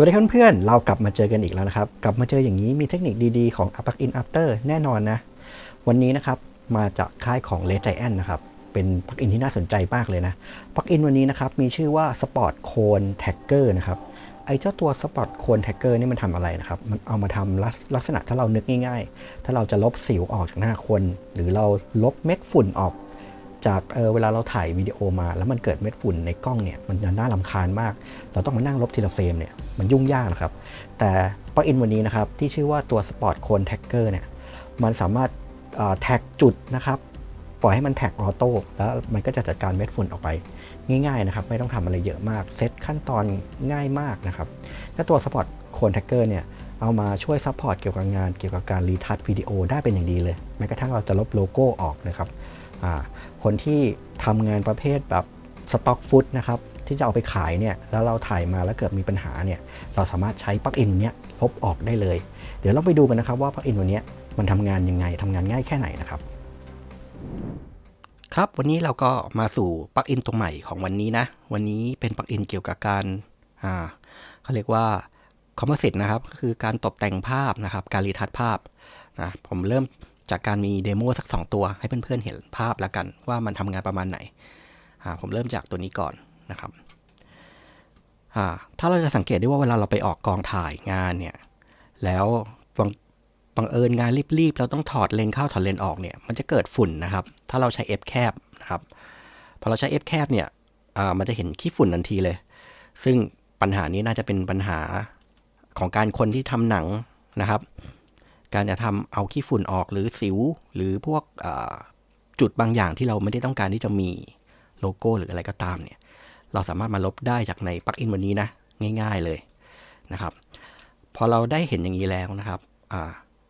สวัสดีครับเพื่อนๆเรากลับมาเจอกันอีกแล้วนะครับ กลับมาเจออย่างนี้มีเทคนิคดีๆ ของ Plug in After แน่นอนนะ วันนี้นะครับมาจากค่ายของ Red Giant นะครับ เป็นปลั๊กอินที่น่าสนใจมากเลยนะปลั๊กอินวันนี้นะครับมีชื่อว่า Spot Cone Tagger นะครับไอ้เจ้าตัว Spot Cone Tagger นี่มันทำอะไรนะครับ มันเอามาทำลักลักษณะถ้าเรานึกง่าย ๆ ถ้าเราจะลบสิวออกจากหน้าคน หรือเราลบเม็ดฝุ่นออก จากเเวลาเราถ่ายวิดีโอมา แล้วมันเกิดเม็ดฝุ่นในกล้องเนี่ยมันน่าลำคาญมาก เราต้องมานั่งลบทีละเฟรมเนี่ยมันยุ่งยากนะครับ แต่ปลั๊กอินวันนี้นะครับที่ชื่อว่าตัว Spot Cone Tagger เนี่ยมันสามารถแท็กจุดนะครับปล่อยให้มันแท็กออโต้แล้วมันก็จะจัดการเม็ดฝุ่นออกไป ง่ายๆนะครับ ไม่ต้องทำอะไรเยอะมาก เซตขั้นตอนง่ายมากนะครับ และตัว Sport Cone Tagger เนี่ย เอามาช่วยซัพพอร์ตเกี่ยวกับงานเกี่ยวกับการรีทัชวิดีโอได้เป็นอย่างดีเลย แม้กระทั่งเราจะลบโลโก้ออกนะครับ คนที่ทำงานประเภทแบบสต็อกฟุตนะครับที่จะเอาไปขายเนี่ยแล้วเราถ่ายมาแล้วเกิดมีปัญหาเนี่ยเราสามารถใช้ปลั๊กอินเนี้ยลบออกได้เลย เดี๋ยวเราไปดูกันนะครับว่าปลั๊กอินวันนี้มันทำงานยังไงทำงานง่ายแค่ไหนนะครับ ครับวันนี้เราก็มาสู่ปลั๊กอินตัวใหม่ของวันนี้นะ วันนี้เป็นปลั๊กอินเกี่ยวกับการอ่าเขาเรียกว่าคอมโพสิตนะครับก็คือการตกแต่งภาพนะครับ การรีทัชภาพนะผมเริ่ม จากการมีเดโมสัก 2 ตัว ให้เพื่อนๆเห็นภาพแล้วกัน ว่ามันทำงานประมาณไหน ผมเริ่มจากตัวนี้ก่อนนะครับ ถ้าเราจะสังเกตได้ว่าเวลาเราไปออกกองถ่ายงานเนี่ย แล้วบังบังเอิญงานรีบๆ เราต้องถอดเลนเข้าถอดเลนออกเนี่ย มันจะเกิดฝุ่นนะครับ ถ้าเราใช้ F แคบนะครับ พอเราใช้ F แคบเนี่ยมันจะเห็นขี้ฝุ่นทันทีเลย ซึ่งปัญหานี้น่าจะเป็นปัญหาของการคนที่ทำหนังนะครับ การจะทำเอาขี้ฝุ่นออกหรือสิว หรือพวกจุดบางอย่างที่เราไม่ได้ต้องการที่จะมีโลโก้หรืออะไรก็ตามเนี่ย เราสามารถมาลบได้จากในปลั๊กอินวันนี้นะ ง่ายๆเลยนะครับ พอเราได้เห็นอย่างนี้แล้วนะครับ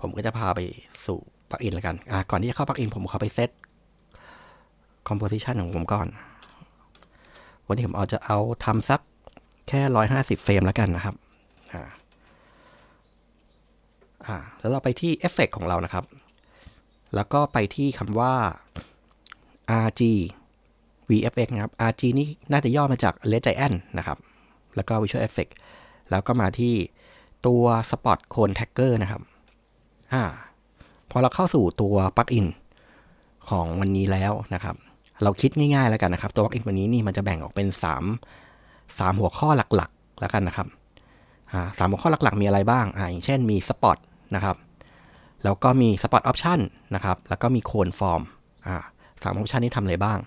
ผมก็จะพาไปสู่ปลั๊กอินแล้วกัน ก่อนที่จะเข้าปลั๊กอินผมขอไปเซตคอมโพสิชันของผมก่อน วันนี้ผมเอาจะเอาทำสักแค่ 150 เฟรมแล้วกันนะครับอ่า อ่าแล้วเราไปที่เอฟเฟกของเรานะครับ แล้วก็ไปที่คำว่า RG VFX นะครับ RG นี่น่าจะย่อมาจาก Red Giant นะครับ แล้วก็ Visual Effect แล้วก็มาที่ตัว Spot Cone Tagger นะครับอ่าพอเราเข้าสู่ตัวปลั๊กอินของวันนี้แล้วนะครับ เราคิดง่ายๆแล้วกันนะครับ ตัวปลั๊กอินวันนี้นี่มันจะแบ่งออกเป็น 3 3 หัวข้อหลักๆ แล้วกันนะครับสามหัวข้อหลักๆ มีอะไรบ้างอ่าอย่างเช่นมี Spot นะครับ แล้วก็มี Spot Option นะครับ แล้วก็มี Cone Form อ่าสามออปชันนี้ทำอะไรบ้าง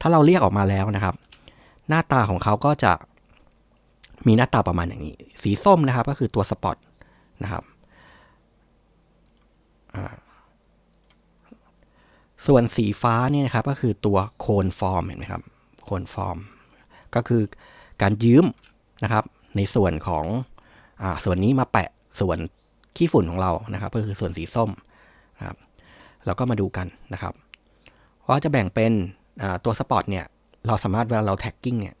ถ้าเราเรียกออกมาแล้วนะครับ หน้าตาของเขาก็จะมีหน้าตาประมาณอย่างนี้ สีส้มนะครับก็คือตัว Spot นะครับส่วนสีฟ้านี่นะครับก็คือตัวโคนฟอร์มเห็นไหมครับโคนฟอร์มก็คือการยืมนะครับ ในส่วนของอส่วนนี้มาแปะส่วน ขี้ฝุ่นของเรานะครับ ก็คือส่วนสีส้มนะครับเราก็มาดูกันนะครับว่าจะแบ่งเป็นตัวสปอร์ตเนี่ยเราสามารถเวลาเราแท็กกิ้งเนี่ย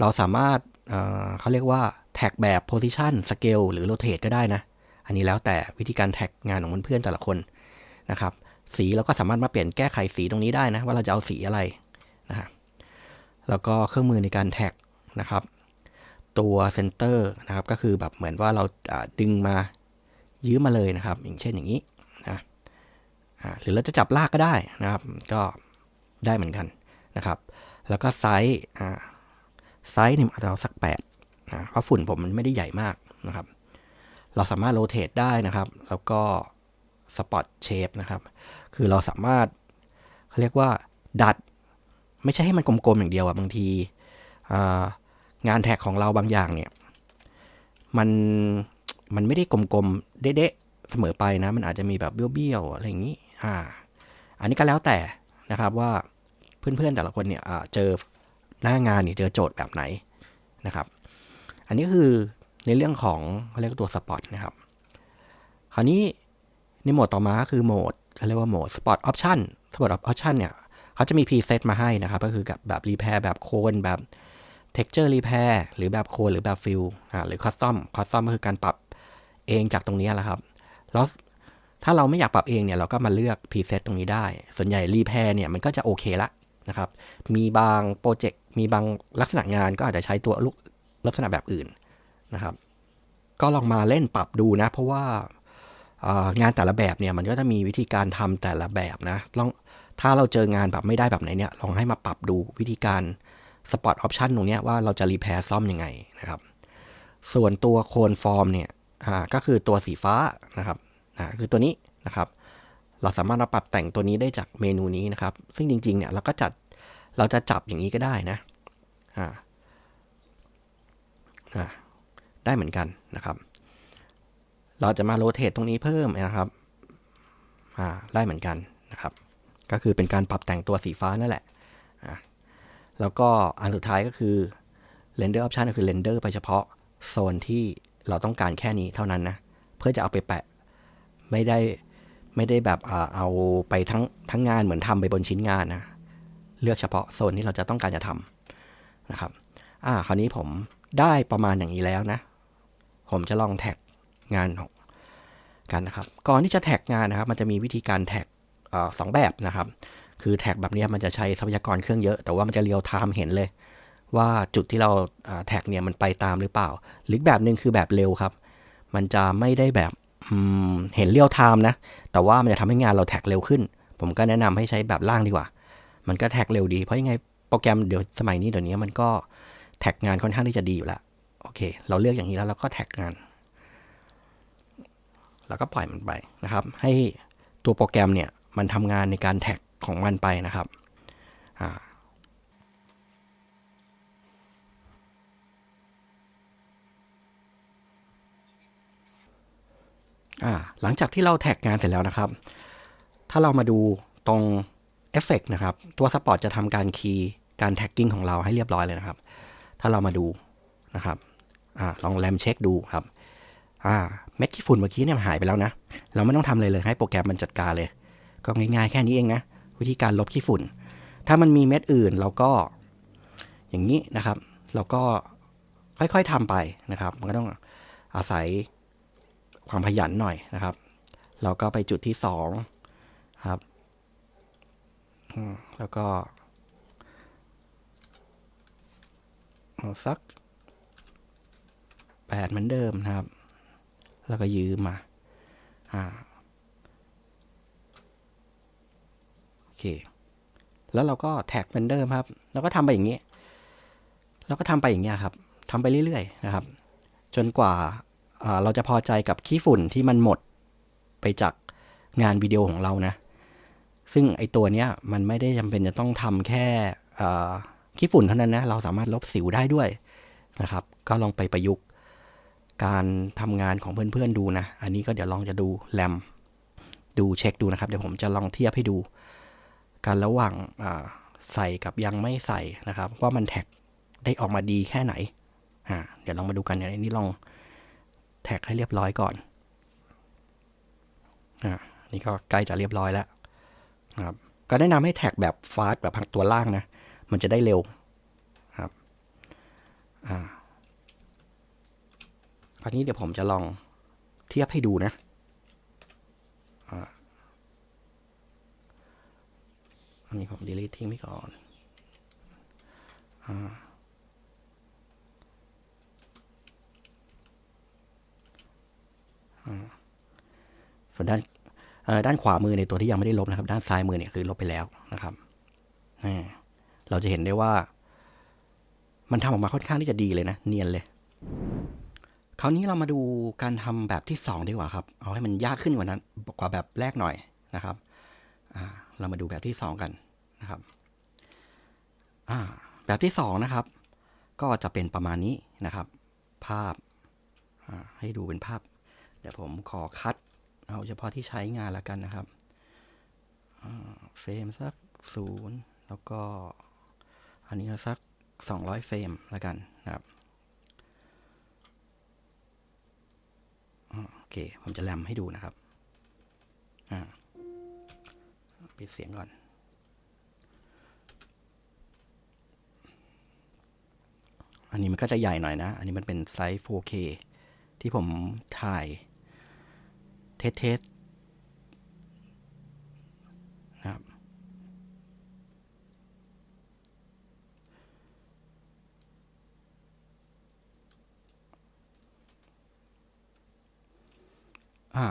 เราสามารถเขาเรียกว่าแท็กแบบ position scale หรือ rotate ก็ได้นะ อันนี้แล้วแต่วิธีการแท็กงานของเพื่อนๆแต่ละคนนะครับสีเราก็สามารถมาเปลี่ยนแก้ไขสีตรงนี้ได้นะ ว่าเราจะเอาสีอะไรนะฮะแล้วก็เครื่องมือในการแท็กนะครับ ตัวเซนเตอร์นะครับ ก็คือแบบเหมือนว่าเราดึงมา ยื้อมาเลยนะครับ อย่างเช่นอย่างนี้นะหรือเราจะจับลากก็ได้นะครับ ก็ได้เหมือนกันนะครับ แล้วก็ไซส์ไซส์นี่อาจจะเอาสัก8นะเพราะฝุ่นผมมันไม่ได้ใหญ่มากนะครับ เราสามารถโรเตทได้นะครับ แล้วก็สปอตเชฟนะครับ คือเราสามารถเขาเรียกว่าดัด ไม่ใช่ให้มันกลมๆอย่างเดียวอะบางทีงานแท็กของเราบางอย่างเนี่ย มัน มันไม่ได้กลมๆ เด๊ะๆเสมอไปนะ มันอาจจะมีแบบเบี้ยวๆอะไรอย่างนี้ อ่า อันนี้ก็แล้วแต่นะครับว่าเพื่อนๆแต่ละคนเนี่ยเจอหน้างานเนี่ยเจอโจทย์แบบไหนนะครับ อันนี้คือในเรื่องของเขาเรียกตัวสปอตนะครับ คราวนี้ในโหมดต่อมาคือโหมดเขาเรียกว่าโหมดสปอตออปชั่นสปอตออปชั่นเนี่ยเขาจะมีพรีเซตมาให้นะครับ ก็คือกับแบบรีแพร์แบบโคนแบบ texture repair หรือแบบโคนหรือแบบฟิลหรือ custom custom ก็คือการปรับ เองจากตรงนี้แหละครับ แล้วถ้าเราไม่อยากปรับเองเนี่ยเราก็มาเลือก preset ตรงนี้ได้ ส่วนใหญ่ repair เนี่ยมันก็จะโอเคละนะครับ มีบางโปรเจกต์มีบางลักษณะงานก็อาจจะใช้ตัวลักษณะแบบอื่นนะครับ ก็ลองมาเล่นปรับดูนะ เพราะว่างานแต่ละแบบเนี่ยมันก็จะมีวิธีการทำแต่ละแบบนะลองถ้าเราเจองานแบบไม่ได้แบบไหนเนี่ยลองให้มาปรับดูวิธีการสปอตออปชันตรงนี้ว่าเราจะรีแพร์ซ่อมยังไงนะครับ ส่วนตัวโคนฟอร์มเนี่ย อ่าก็คือตัวสีฟ้านะครับอ่าคือตัวนี้นะครับ เราสามารถมาปรับแต่งตัวนี้ได้จากเมนูนี้นะครับ ซึ่งจริงๆเนี่ยเราก็จัดเราจะจับอย่างนี้ก็ได้นะอ่าอ่าได้เหมือนกันนะครับ เราจะมาโรเตทตรงนี้เพิ่มนะครับอ่าได้เหมือนกันนะครับ ก็คือเป็นการปรับแต่งตัวสีฟ้านั่นแหละอะแล้วก็อันสุดท้ายก็คือ render option ก็คือ render ไปเฉพาะโซนที่ เราต้องการแค่นี้เท่านั้นนะ เพื่อจะเอาไปแปะ ไม่ได้ไม่ได้แบบอ่าเอาไปทั้งทั้งงานเหมือนทำไปบนชิ้นงานนะ เลือกเฉพาะโซนที่เราจะต้องการจะทำนะครับ อ่า คราวนี้ผมได้ประมาณอย่างนี้แล้วนะ ผมจะลองแท็กงานของกันนะครับ ก่อนที่จะแท็กงานนะครับ มันจะมีวิธีการแท็กอสองแบบนะครับ คือแท็กแบบนี้มันจะใช้ทรัพยากรเครื่องเยอะ แต่ว่ามันจะเรียลไทม์เห็นเลย ว่าจุดที่เราแท็กเนี่ยมันไปตามหรือเปล่า หรือแบบหนึ่งคือแบบเร็วครับ มันจะไม่ได้แบบเห็นเรียลไทม์นะ แต่ว่ามันจะทำให้งานเราแท็กเร็วขึ้น ผมก็แนะนำให้ใช้แบบล่างดีกว่า มันก็แท็กเร็วดี เพราะยังไงโปรแกรมเดี๋ยวสมัยนี้เดี๋ยวนี้มันก็แท็กงานค่อนข้างที่จะดีอยู่ล้วโอเค เราเลือกอย่างนี้แล้วเราก็แท็กงาน แล้วก็ปล่อยมันไปนะครับ ให้ตัวโปรแกรมเนี่ยมันทำงานในการแท็กของมันไปนะครับ อ่า หลังจากที่เราแท็กงานเสร็จแล้วนะครับ ถ้าเรามาดูตรงเอฟเฟกนะครับ ตัวสปอร์ตจะทำการคีย์การแท็กกิ้งของเราให้เรียบร้อยเลยนะครับ ถ้าเรามาดูนะครับอลองแรมเช็คดูครับเม็ดขี้ฝุ่นเมื่อกี้เนี่ยหายไปแล้วนะ เราไม่ต้องทำอะไรเลยให้โปรแกรมมันจัดการเลย ก็ง่ายๆแค่นี้เองนะ วิธีการลบขี้ฝุ่น ถ้ามันมีเม็ดอื่นเราก็อย่างนี้นะครับ เราก็ค่อยๆทำไปนะครับ มันก็ต้องอาศัย ความขยันหน่อยนะครับ เราก็ไปจุดที่สองครับ แล้วก็เอาสักแปดเหมือนเดิมนะครับ แล้วก็ยืมมา อ่า โอเค แล้วเราก็แท็กเหมือนเดิมครับ แล้วก็ทำไปอย่างนี้ แล้วก็ทำไปอย่างเงี้ยครับทำไปเรื่อยๆนะครับ จนกว่า เราจะพอใจกับขี้ฝุ่นที่มันหมดไปจากงานวิดีโอของเรานะ ซึ่งไอตัวเนี้ยมันไม่ได้จำเป็นจะต้องทำแค่ขี้ฝุ่นเท่านั้นนะ เราสามารถลบสิวได้ด้วยนะครับ ก็ลองไปประยุกต์การทำงานของเพื่อนๆดูนะ อันนี้ก็เดี๋ยวลองจะดูแรมดูเช็คดูนะครับ เดี๋ยวผมจะลองเทียบให้ดู การระหว่างใส่กับยังไม่ใส่นะครับ ว่ามันแท็กได้ออกมาดีแค่ไหน เดี๋ยวลองมาดูกันเดี๋ยนี้ลอง แท็กให้เรียบร้อยก่อนอ่านี่ก็ใกล้จะเรียบร้อยแล้วนะครับก็แนะนำให้แท็กแบบฟาสต์แบบพังตัวล่างนะ มันจะได้เร็วครับอ่าคราวนี้เดี๋ยวผมจะลองเทียบให้ดูนะอันนี้ผม delete ทิ้งไปก่อนอา ส่วนด้านด้านขวามือในตัวที่ยังไม่ได้ลบนะครับ ด้านซ้ายมือเนี่ยคือลบไปแล้วนะครับเราจะเห็นได้ว่า มันทำออกมาค่อนข้างที่จะดีเลยนะ เนียนเลย คราวนี้เรามาดูการทำแบบที่ 2 ดีกว่าครับ เอาให้มันยากขึ้นกว่านั้นกว่าแบบแรกหน่อยนะครับเรามาดูแบบที่ 2 กันนะครับแบบที่ 2 นะครับ ก็จะเป็นประมาณนี้นะครับ ภาพให้ดูเป็นภาพ เดี๋ยวผมขอคัด เอาเฉพาะที่ใช้งานแล้วกันนะครับเฟรมสักศูนย์แล้วก็ อันนี้สัก 200 เฟรมแล้วกันนะครับโอเค ผมจะแรมให้ดูนะครับปิดเสียงก่อน อันนี้มันก็จะใหญ่หน่อยนะ อันนี้มันเป็นไซส์ 4K ที่ผมถ่าย เทสเทสนะครับอ่า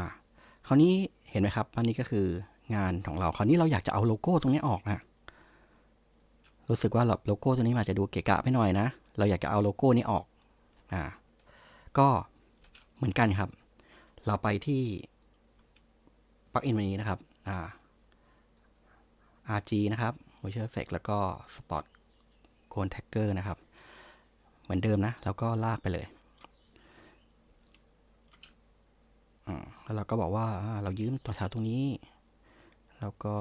คราวนี้เห็นไหมครับอันนี้ก็คืองานของเราคราวนี้เราอยากจะเอาโลโก้ตรงนี้ออกนะรู้สึกว่าแบบโลโก้ตัวนี้อาจจะดูเกะกะไปหน่อยนะ เราอยากจะเอาโลโก้นี้ออกอ่าก็เหมือนกันครับ เราไปที่ ปลั๊กอินวันนี้นะครับอ่า RG นะครับ Motion Effect แล้วก็ Spot Cone Tagger นะครับ เหมือนเดิมนะ แล้วก็ลากไปเลยแล้วเราก็บอกว่าเรายืมตัวแถวตรงนี้ แล้วก็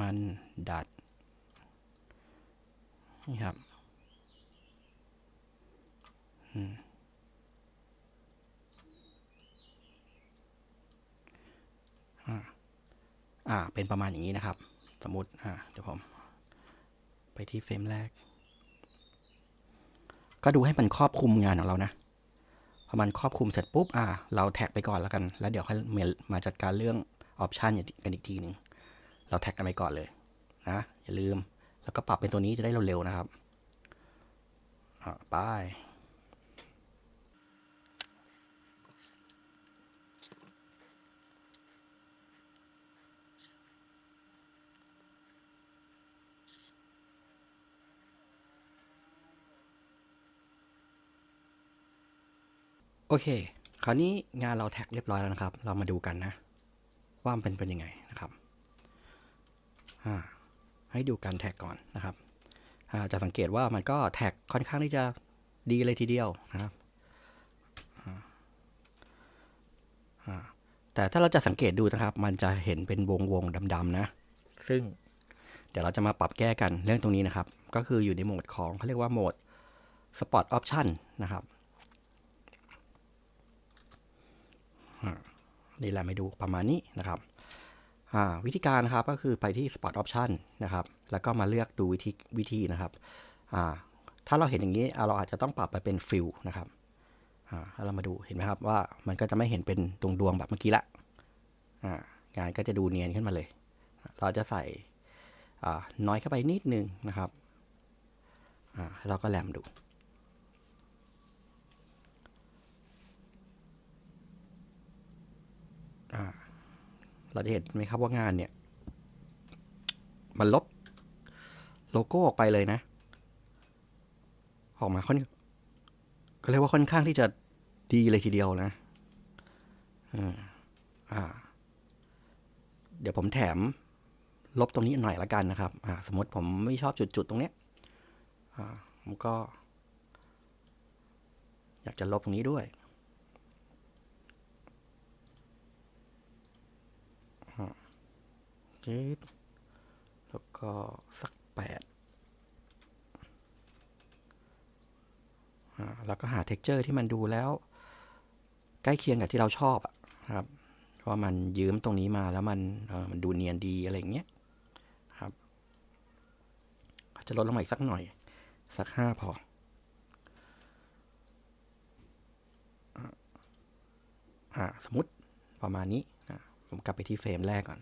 มันดัด นี่ครับ อ่า เป็นประมาณอย่างนี้นะครับ สมมติ อ่า เดี๋ยวผม ไปที่เฟรมแรก ก็ดูให้มันครอบคลุมงานของเรานะ พอมันครอบคลุมเสร็จปุ๊บ อ่า เราแท็กไปก่อนแล้วกัน แล้วเดี๋ยวค่อยมามาจัดการเรื่องออปชันกันอีกทีหนึ่ง เราแท็กกันไปก่อนเลย นะ อย่าลืม แล้วก็ปรับเป็นตัวนี้จะได้เร็วๆนะครับ อ่าไป โอเค คราวนี้งานเราแท็กเรียบร้อยแล้วนะครับ เรามาดูกันนะ ว่ามันเป็นเป็นยังไงนะครับอ่าให้ดูการแท็กก่อนนะครับอ่าจะสังเกตว่ามันก็แท็กค่อนข้างที่จะดีเลยทีเดียวนะครับอ่าแต่ถ้าเราจะสังเกตดูนะครับ มันจะเห็นเป็นวงวงดำๆนะ ซึ่งเดี๋ยวเราจะมาปรับแก้กันเรื่องตรงนี้นะครับ ก็คืออยู่ในโหมดของเขาเรียกว่าโหมด Spot Option นะครับ นี่แหละไม่ดูประมาณนี้นะครับวิธีการนะครับก็คือไปที่ Spot Option นะครับ แล้วก็มาเลือกดูวิธีวิธีนะครับ ถ้าเราเห็นอย่างนี้เราอาจจะต้องปรับไปเป็น Fill นะครับอ่าแล้วเรามาดูเห็นไหมครับว่ามันก็จะไม่เห็นเป็นดวงดวงแบบเมื่อกี้ละงานก็จะดูเนียนขึ้นมาเลย เราจะใส่น้อยเข้าไปนิดนึงนะครับแล้วเราก็แลมดู เราจะเห็นไหมครับว่างานเนี่ย มันลบโลโก้ออกไปเลยนะ ออกมาค่อน ก็เรียกว่าค่อนข้างที่จะดีเลยทีเดียวนะอ่า เดี๋ยวผมแถมลบตรงนี้หน่อยละกันนะครับ อ่า สมมติผมไม่ชอบจุดๆตรงเนี้ย อ่าผมก็ อยากจะลบตรงนี้ด้วย ยืดแล้วก็สักแปดแล้วก็หาเท็กเจอร์ที่มันดูแล้ว ใกล้เคียงกับที่เราชอบอะครับว่ามันยืมตรงนี้มาแล้วมันมันดูเนียนดีอะไรอย่างเงี้ยครับอาจจะลดลงมาอีกสักหน่อย สักห้าพออ่าสมมติประมาณนี้นะผมกลับไปที่เฟรมแรกก่อน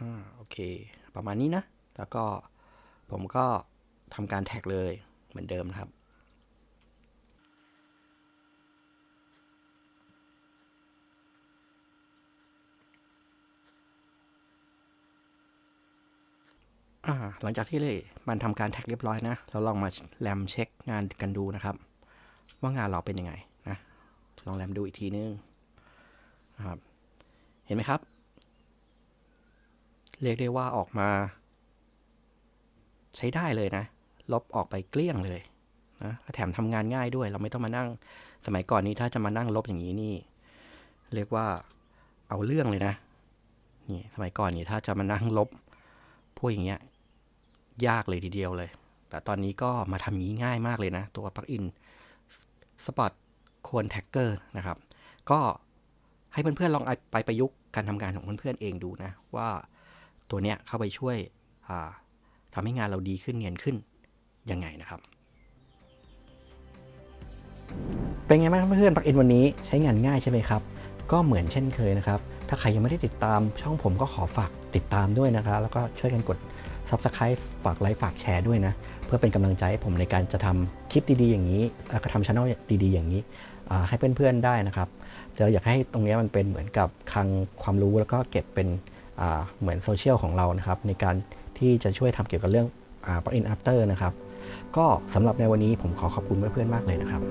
อ่าโอเค ประมาณนี้นะ แล้วก็ผมก็ทำการแท็กเลยเหมือนเดิมนะครับอ่าหลังจากที่เลยมันทำการแท็กเรียบร้อยนะ เราลองมาแรมเช็คงานกันดูนะครับ ว่างานเราเป็นยังไงนะ ลองแรมดูอีกทีนึงนะครับ เห็นไหมครับ เรียกได้ว่าออกมา ใช้ได้เลยนะ ลบออกไปเกลี้ยงเลยนะแถมทำงานง่ายด้วย เราไม่ต้องมานั่ง สมัยก่อนนี้ถ้าจะมานั่งลบอย่างนี้นี่ เรียกว่าเอาเรื่องเลยนะ นี่สมัยก่อนนี่ถ้าจะมานั่งลบ พวกอย่างเงี้ย ยากเลยทีเดียวเลย แต่ตอนนี้ก็มาทำงี้ง่ายมากเลยนะ ตัวปลั๊กอิน Spot Cone Tagger นะครับ ก็ให้เพื่อนๆลองไปประยุกต์การทำงานของเพื่อนๆเองดูนะ ว่า ตัวเนี้ยเข้าไปช่วยอ่าทำให้งานเราดีขึ้นเนียนขึ้นยังไงนะครับ เป็นไงบ้างเพื่อนๆปลั๊กอินวันนี้ใช้งานง่ายใช่ไหมครับ ก็เหมือนเช่นเคยนะครับ ถ้าใครยังไม่ได้ติดตามช่องผมก็ขอฝากติดตามด้วยนะครับ แล้วก็ช่วยกันกด Subscribe ฝากไลค์ฝากแชร์ด้วยนะ เพื่อเป็นกำลังใจให้ผมในการจะทำคลิปดีๆอย่างนี้แล้วก็ทำช่องดีๆ อย่างนี้ให้เพื่อนๆได้นะครับเราอยากให้ตรงนี้มันเป็นเหมือนกับคลังความรู้แล้วก็เก็บเป็น เหมือนโซเชียลของเรานะครับในการที่จะช่วยทำเกี่ยวกับเรื่องอ่า in after นะครับ ก็สำหรับในวันนี้ผมขอขอบคุณเพื่อนๆมากเลยนะครับ